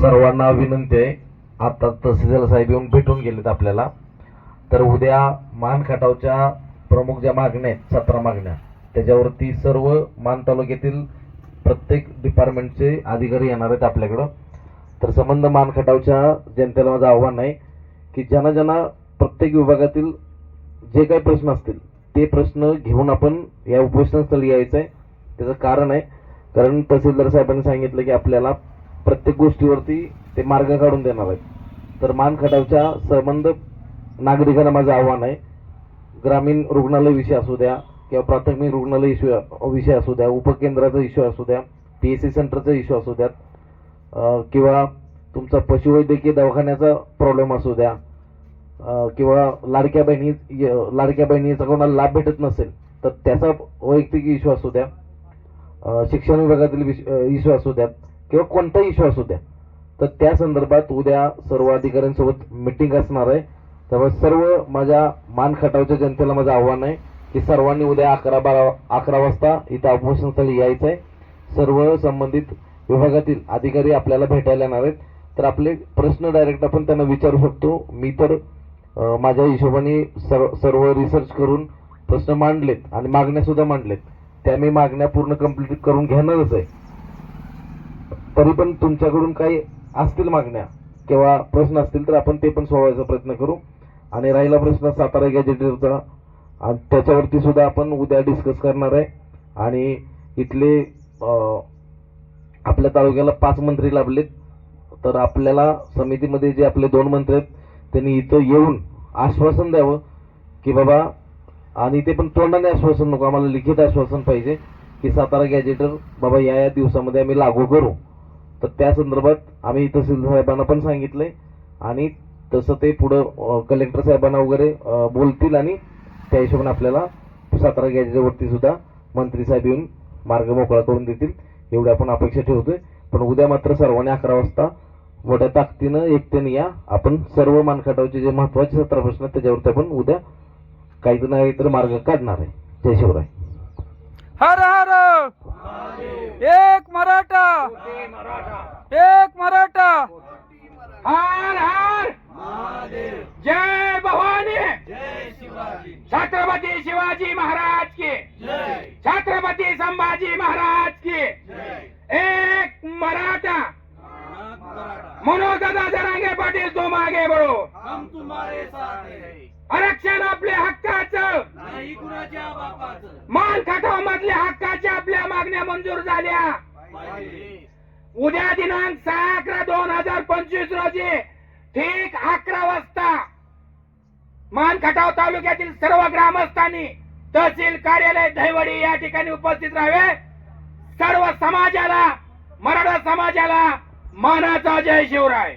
सर्वांना विनंती आहे. आता तहसीलदार साहेब येऊन भेटून गेलेत आपल्याला. तर उद्या मान खटावच्या प्रमुख ज्या मागण्या आहेत सतरा मागण्या त्याच्यावरती सर्व मान तालुक्यातील प्रत्येक डिपार्टमेंटचे अधिकारी येणार आहेत आपल्याकडं. तर संबंध मान खटावच्या जनतेला माझं आव्हान आहे की ज्यांना ज्यांना प्रत्येक विभागातील जे काही प्रश्न असतील ते प्रश्न घेऊन आपण या उपोषणस्थळी यायचं आहे त्याचं कारण आहे कारण तहसीलदार साहेबांनी सांगितलं की आपल्याला प्रत्येक गोष्टीवरती ते मार्ग काढून देणार आहेत. तर मान खटावच्या संबंध नागरिकांना माझं आव्हान आहे. ग्रामीण रुग्णालय विषय असू द्या किंवा प्राथमिक रुग्णालय इश्यू विषय असू द्या उपकेंद्राचा इश्यू असू द्या पी एस सी सेंटरचा इश्यू असू द्यात किंवा तुमचा पशुवैद्यकीय दवाखान्याचा प्रॉब्लेम असू द्या किंवा लाडक्या बहिणी य- लाडक्या बहिणीचा कोणाला लाभ भेटत नसेल तर त्याचा वैयक्तिक इश्यू असू द्या शिक्षण विभागातील इश्यू असू द्यात. किंवा कोणताही इश्यू असू द्या. तर त्या संदर्भात उद्या सर्व अधिकाऱ्यांसोबत मिटिंग असणार आहे. त्यामुळे सर्व माझ्या मान खटावच्या जनतेला माझं आव्हान आहे की सर्वांनी उद्या अकरा बारा अकरा वाजता इथं उपोषणस्थळी यायचं आहे. सर्व संबंधित विभागातील अधिकारी आपल्याला भेटायला येणार आहेत. तर आपले प्रश्न डायरेक्ट आपण त्यांना विचारू शकतो. मी तर माझ्या हिशोबाने सर्व सर्व रिसर्च करून प्रश्न मांडलेत आणि मागण्यासुद्धा मांडलेत. त्या मी मागण्या पूर्ण कंप्लीट करून घेणारच आहे. तरी पण तुमच्याकडून काही असतील मागण्या. किंवा प्रश्न असतील तर आपण ते पण सोडवायचा प्रयत्न करू. आणि राहिला प्रश्न सातारा गॅजेटरचा आणि त्याच्यावरती सुद्धा आपण उद्या डिस्कस करणार आहे. आणि इथले आपल्या तालुक्याला पाच मंत्री लाभलेत. तर आपल्याला समितीमध्ये जे आपले दोन मंत्री आहेत त्यांनी इथं येऊन आश्वासन द्यावं की बाबा आणि ते पण तोंडाने आश्वासन नको. आम्हाला लिखित आश्वासन पाहिजे की सातारा गॅजेटर बाबा या या दिवसामध्ये आम्ही लागू करू. तर त्या संदर्भात आम्ही तहसील साहेबांना पण सांगितलंय. आणि तसं ते पुढं कलेक्टर साहेबांना वगैरे बोलतील आणि त्या हिशोबाने आपल्याला सातारा गॅजेटवरती सुद्धा मंत्री साहेब येऊन मार्ग मोकळा करून देतील. एवढी आपण अपेक्षा ठेवतोय. पण उद्या मात्र सर्वांनी अकरा वाजता मोठ्या ताकदीनं एकट्याने या आपण सर्व मानखटावचे जे महत्त्वाचे सतरा प्रश्न त्याच्यावरती आपण उद्या काही नाही तर मार्ग काढणार आहे. जय शिवराय. हर हर एक मराठा. एक मराठा. हर हर. जय भवानी. छत्रपती शिवाजी महाराज की. छत्रपती संभाजी महाराज की. एक मराठा. मनोज दादा जरांगे पाटील हम तुम्हारे साथ है। आरक्षण आपल्या हक्काचं. नाही कुणाच्या बापाचं. मान खटाव मधल्या हक्काच्या मंजूर झाल्या. उद्या दिनांक सहा अकरा दोन हजार पंचवीस रोजी ठीक अकरा वाजता मान खटाव तालुक्यातील सर्व ग्रामस्थांनी तहसील कार्यालय दहिवडी या ठिकाणी उपस्थित राहावे. सर्व समाजाला मराठा समाजाला मानाचा जय शिवराय.